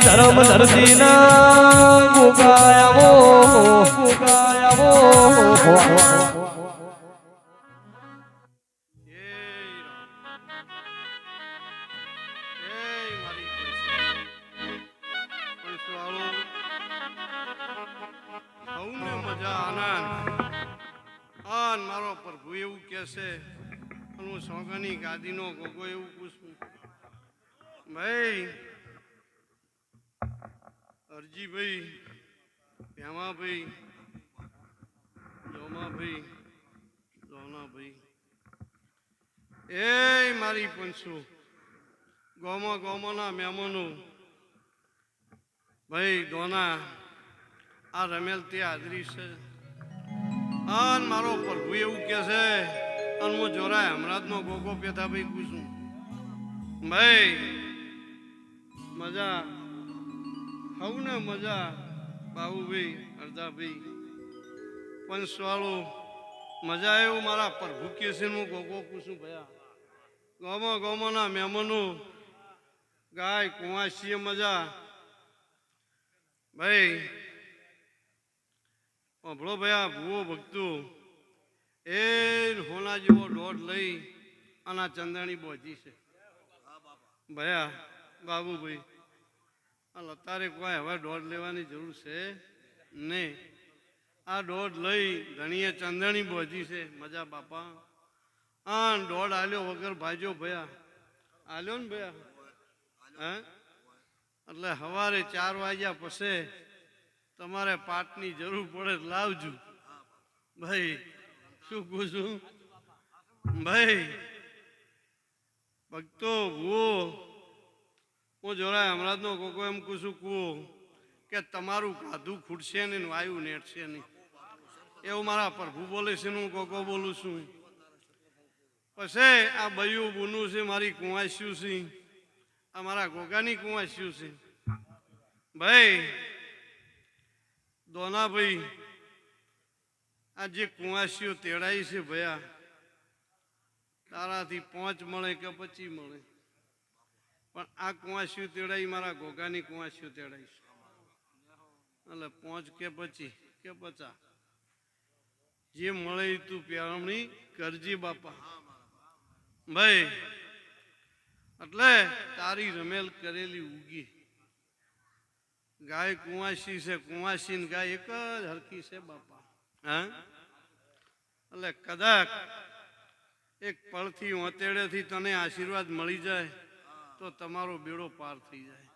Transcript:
ધર્મ ધરતી ના ગુગાયાવો સૌને મજા આનંદ. આન મારો પ્રભુ એવું કહે છે હું સોગની ગાદીનો ગોગો એવું પૂછું. ભાઈ, અરજીભાઈ, ભેમાભાઈ, જોમાભાઈ, જોનાભાઈ. એ મારી પંચુ, ગોમો ગોમોના મહેમાનો. ભાઈ દોના આ રમેલ તે હાજરી છે. અન મારો પ્રભુ એવું કે છે, અને હું જોરાય હમણાં નો ગોગો પેથા ભાઈ પૂછું. ભાઈ, મજા હવું ને મજા બાબુભાઈ અડધાભાઈ પંચવાળો મજા એવું મારા પ્રભુ કે છે, હું ગોગો પૂછું ભયા. ગોમો, ગોમોના મહેમાનો, ગાય, કુંવાસીએ મજા. ભાઈ અભળો ભાઈ ભૂવો ભક્તો એ હોના જેવો દોઢ લઈ અને આ ચંદાણી બોજી છે. ભયા બાબુભાઈ આ લતારે કોઈ હવે દોઢ લેવાની જરૂર છે? નહીં આ દોઢ લઈ ધણીએ ચંદણી બોજી છે, મજા બાપા. આ દોઢ આલ્યો વગર ભાજો ભયા. આલ્યો ને ભયા? હે? એટલે સવારે ચાર વાગ્યા પછી તમારે પાટની જરૂર પડે લાવજો. ભાઈ, શું કહું છું? ભાઈ, ભક્તો ભૂવો હું જોરાય હમણાંનો કોકો એમ કહું છું કુવો કે તમારું કાધું ખૂટશે નહીં વાયુ નેટશે નહીં. એવું મારા પ્રભુ બોલે છે હું કોકો બોલું છું. પછી આ બયું બુનું છે, મારી કુંવાસ્યું છે. આ મારા ગોગાની કુંવાસ્યું છે. ભાઈ દોનાભાઈ આ જે કુંવાસીઓ તેડાઈ છે ભયા, તારાથી પાંચ મળે કે પચી મળે? પણ આ કુંવાસીઓ તેડાઈ મારા ગોગાની કુંવાસીઓ તેડાઈ છે. એટલે પાંચ કે પચી, કે પચા જે મળે તું પ્યારમણી કરજી બાપા. ભાઈ, એટલે તારી રમેલ કરેલી ઉગી. ગાય કુંવાસી છે કુંવાસી ને ગાય એક જ હરકી છે બાપા. હા? એટલે કદાચ એક પળથી ઓતેડેથી તને આશીર્વાદ મળી જાય તો તમારો બેડો પાર થઈ જાય.